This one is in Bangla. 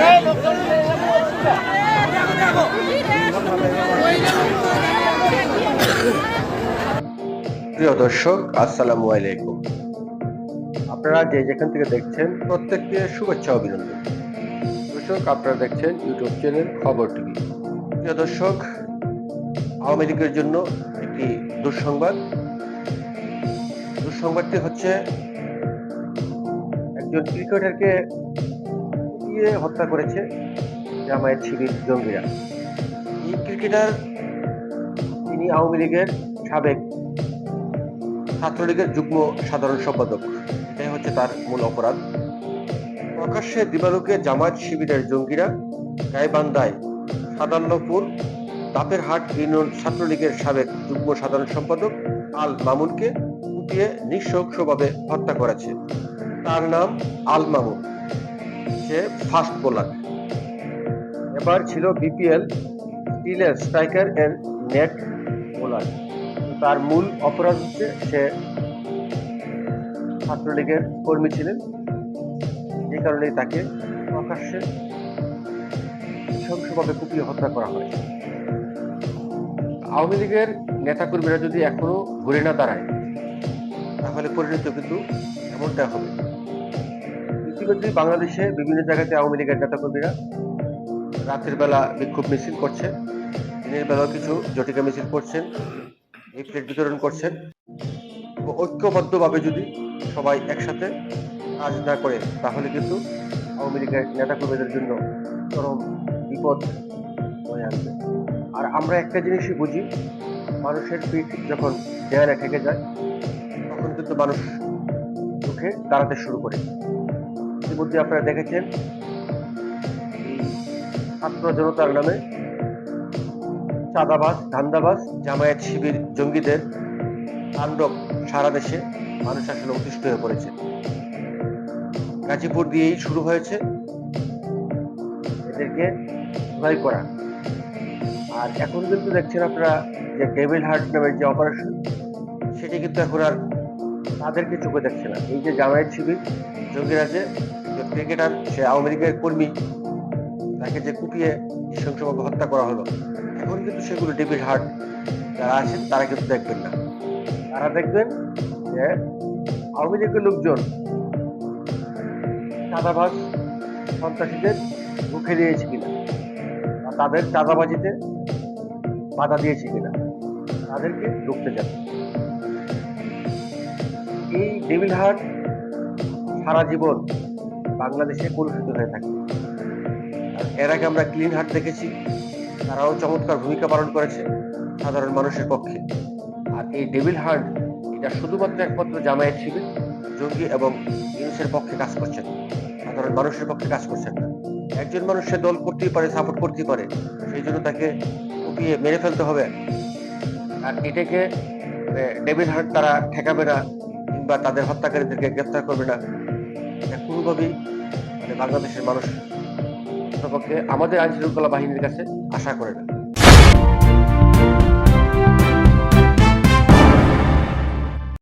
Hey, look, look, look, look, look, look. প্রিয় দর্শক, আসসালামু আলাইকুম। আপনারা যে যেখান থেকে দেখছেন, প্রত্যেককে শুভেচ্ছা অভিনন্দন। দর্শক, আপনারা দেখছেন ইউটিউব চ্যানেল খবর টিভি প্রিয় দর্শক, আওয়ামী লীগের জন্য একটি দুঃসংবাদ। দুঃসংবাদটি হচ্ছে, একজন ক্রিকেটারকে কুপিয়ে হত্যা করেছে জামায়াত শিবির জঙ্গিরা। এই ক্রিকেটার, তিনি আওয়ামী লীগের সাবেক ছাত্রলীগের যুগ্ম সাধারণ সম্পাদক। এটাই হচ্ছে তার মূল অপরাধ। প্রকাশ্যে দিবালুকে জামায়াত শিবিরের জঙ্গিরা গাইবান্ধায় সাদাল্লপুর দাপের হাট ইউনিয়ন ছাত্রলীগের সাবেক যুগ্ম সাধারণ সম্পাদক আল মামুনকে কুপিয়ে নৃশংসভাবে হত্যা করেছে। তার নাম আল মামুন। সে ফাস্ট বোলার। এবার ছিল বিপিএল স্টিলের স্ট্রাইকার এর নেট বোলার। তার মূল অপরাধ হচ্ছে সে ছাত্রলীগের কর্মী ছিলেন। যে কারণে তাকে প্রকাশ্যে নৃশংসভাবে কুপিয়ে হত্যা করা হয়। আওয়ামী লীগের নেতাকর্মীরা যদি এখনও ঘুরে না দাঁড়ায়, তাহলে পরিণত কিন্তু এমনটা হবে। ইতিমধ্যে বাংলাদেশে বিভিন্ন জায়গাতে আওয়ামী লীগের নেতাকর্মীরা রাতের বেলা বিক্ষোভ মিছিল করছে দিনের বেলাও কিছু জটিকা মিছিল করছেন। এই প্লেট বিতরণ করছেন। ঐক্যবদ্ধভাবে যদি সবাই একসাথে কাজ না করে, তাহলে কিন্তু আওয়ামী লীগের নেতাকর্মীদের জন্য চরম বিপদ হয়ে আসবে। আর আমরা একটা জিনিসই বুঝি, মানুষের পিঠ যখন দেয়ালে ঠেকে যায়, তখন কিন্তু মানুষ মুখে দাঁড়াতে শুরু করে। ইতিমধ্যে আপনারা দেখেছেন ছাত্র জনতার নামে চাঁদাবাজ, ধান্দাবাজ, জামায়াত শিবির জঙ্গিদের তাণ্ডব সারা দেশে মানুষ আসলে অতিষ্ঠ হয়ে পড়েছে। গাজীপুর দিয়েই শুরু হয়েছে এদেরকে ধোলাই করা। আর এখন কিন্তু দেখছেন আপনারা যে ডেভিল হার্ট নামের যে অপারেশন সেটি কিন্তু এখন আর তাদেরকে চোখে দেখছে না। এই যে জামায়াত শিবির, জঙ্গিরা যে ক্রিকেটার সে আওয়ামী লীগের কর্মী তাকে যে কুপিয়ে নৃশংসভাবে হত্যা করা হলো। এখন কিন্তু সেগুলো ডেভিড হার্ট যারা আছেন, তারা কিন্তু দেখবেন না। তারা দেখবেন যে আওয়ামী লীগের লোকজন চাঁদাবাজ সন্ত্রাসীদের রুখে দিয়েছে কিনা, বা তাদের চাঁদাবাজিতে বাধা দিয়েছে কিনা, তাদেরকে রুখতে যাবে এই ডেভিল হার্ট সারা জীবন বাংলাদেশে কলুষিত হয়ে থাকে। এর আগে আমরা ক্লিন হার্ট দেখেছি। তারাও চমৎকার ভূমিকা পালন করেছে সাধারণ মানুষের পক্ষে। আর এই ডেভিল হার্ট এটা শুধুমাত্র একমাত্র জামায়াত শিবির, জঙ্গি এবং ইউনুসের পক্ষে কাজ করছেন সাধারণ মানুষের পক্ষে কাজ করছেন একজন মানুষ সে দল করতেই পারে সাপোর্ট করতেই পারে, সেই জন্য তাকে কুপিয়ে মেরে ফেলতে হবে। আর এটাকে ডেভিল হার্ট তারা ঠেকাবে না কিংবা তাদের হত্যাকারীদেরকে গ্রেফতার করবে না। এটা কোনোভাবেই মানে বাংলাদেশের মানুষ পক্ষে আমাদের আইন শৃঙ্খলা বাহিনীর কাছে আশা করে না